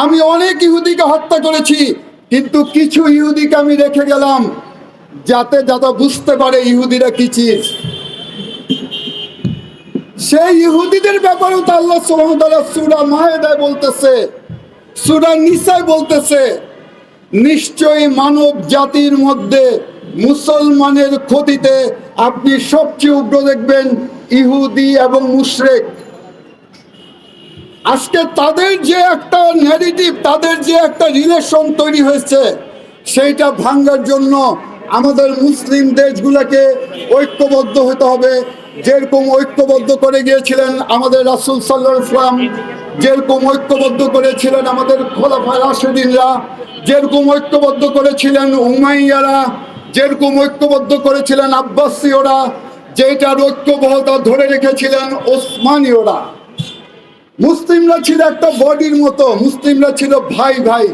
আমি অনেক ইহুদিকে হত্যা করেছি, কিন্তু কিছু ইহুদিকে আমি রেখে গেলাম, যাতে যাতে বুঝতে পারে ইহুদিরা কি চিজ। সেই ইহুদিদের ব্যাপারেও তো আল্লাহ সুবহানাহু সুরা মাহেদায় বলতেছে, সুরা নিসায় বলতেছে, নিশ্চয়ই মানব জাতির মধ্যে মুসলমানের ক্ষতিতে আপনি সবচেয়ে উগ্র দেখবেন ইহুদি এবং মুশরেক। আজকে তাদের যে একটা ন্যারেটিভ তাদের যে একটা রিলেশন তৈরি হয়েছে, সেইটা ভাঙ্গার জন্য আমাদের মুসলিম দেশগুলোকে ঐক্যবদ্ধ হতে হবে। যেরকম ঐক্যবদ্ধ করে গিয়েছিলেন আমাদের রাসুল সাল্লাহ ইসলাম যেরকম ঐক্যবদ্ধ করেছিলেন আমাদের খোলাফা রাশেদিনরা, যেরকম ঐক্যবদ্ধ করেছিলেন উমাইয়ারা, যেরকম ঐক্যবদ্ধ করেছিলেন আব্বাসীয়রা, যেটার ঐক্যবহতা ধরে রেখেছিলেন ওসমানীয়রা। মুসলিমরা ছিল একটা বডির মতো, মুসলিমরা ছিল ভাই ভাই।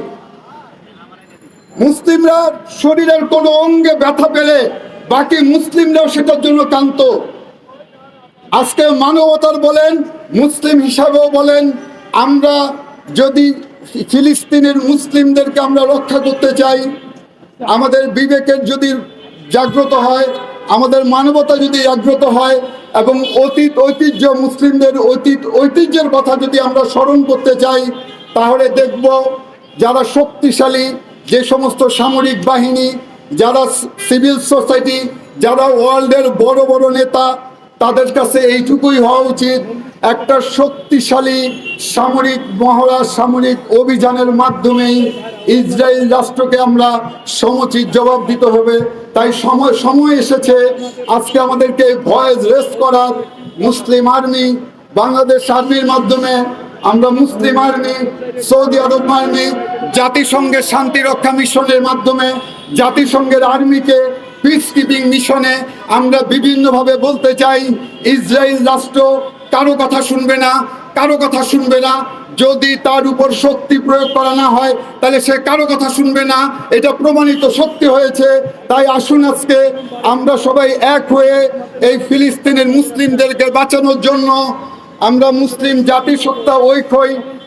মুসলিমরা শরীরের কোনো অঙ্গে ব্যথা পেলে বাকি মুসলিমরাও সেটার জন্য কান্ত আজকে মানবতার বলেন, মুসলিম হিসাবেও বলেন, আমরা যদি ফিলিস্তিনের মুসলিমদেরকে আমরা রক্ষা করতে চাই, আমাদের বিবেকের যদি জাগ্রত হয় আমাদের মানবতা যদি জাগ্রত হয় এবং অতীত ঐতিহ্য, মুসলিমদের অতীত ঐতিহ্যের কথা যদি আমরা স্মরণ করতে চাই, তাহলে দেখব যারা শক্তিশালী, যে সমস্ত সামরিক বাহিনী, যারা সিভিল সোসাইটি, যারা ওয়ার্ল্ডের বড় বড় নেতা, তাদের কাছে এইটুকুই হওয়া উচিত, একটা শক্তিশালী সামরিক মহড়া, সামরিক অভিযানের মাধ্যমেই ইসরায়েল রাষ্ট্রকে আমরা সমুচিত জবাব দিতে হবে তাই সময় সময় এসেছে আজকে আমাদেরকে ভয়েস রেস করার। মুসলিম আর্মি, বাংলাদেশ আর্মির মাধ্যমে আমরা মুসলিম আর্মি, সৌদি আরব আর্মি, জাতিসংঘের শান্তি রক্ষা মিশনের মাধ্যমে, জাতিসংঘের আর্মিকে পিস কিপিং মিশনে আমরা বিভিন্নভাবে বলতে চাই, ইসরায়েল রাষ্ট্র কারও কথা শুনবে না। কারও কথা শুনবে না। যদি তার উপর শক্তি প্রয়োগ করা না হয়, তাহলে সে কারও কথা শুনবে না। এটা প্রমাণিত সত্যি হয়েছে। তাই আসুন আজকে আমরা সবাই এক হয়ে এই ফিলিস্তিনের মুসলিমদেরকে বাঁচানোর জন্য, আমরা মুসলিম জাতিসত্তা, ঐক্য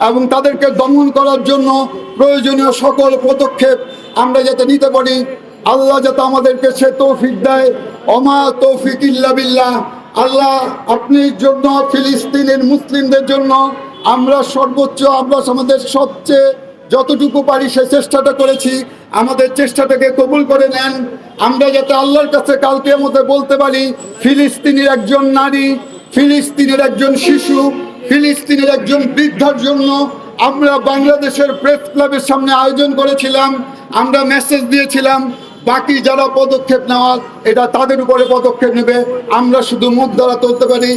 এবং তাদেরকে দমন করার জন্য প্রয়োজনীয় সকল পদক্ষেপ আমরা যাতে নিতে পারি। আল্লাহ যাতে আমাদেরকে সে তৌফিক দেয়। অমা তৌফিক ইল্লা বিল্লাহ। আল্লাহ, আপনি জন্য ফিলিস্তিনের মুসলিমদের জন্য আমরা সর্বোচ্চ, আমরা আমাদের সবচেয়ে যতটুকু পারি সে চেষ্টাটা করেছি। আমাদের চেষ্টাটাকে কবুল করে নেন। আমরা যাতে আল্লাহর কাছে কালকে মধ্যে বলতে পারি, ফিলিস্তিনের একজন নারী, ফিলিস্তিনের একজন শিশু, ফিলিস্তিনের একজন বৃদ্ধার জন্য আমরা বাংলাদেশের প্রেস ক্লাবের সামনে আয়োজন করেছিলাম। আমরা মেসেজ দিয়েছিলাম বাকি যারা পদক্ষেপ নেওয়ার, এটা তাদের উপরে পদক্ষেপ নেবে। আমরা শুধু মুখ দ্বারা তুলতে পারি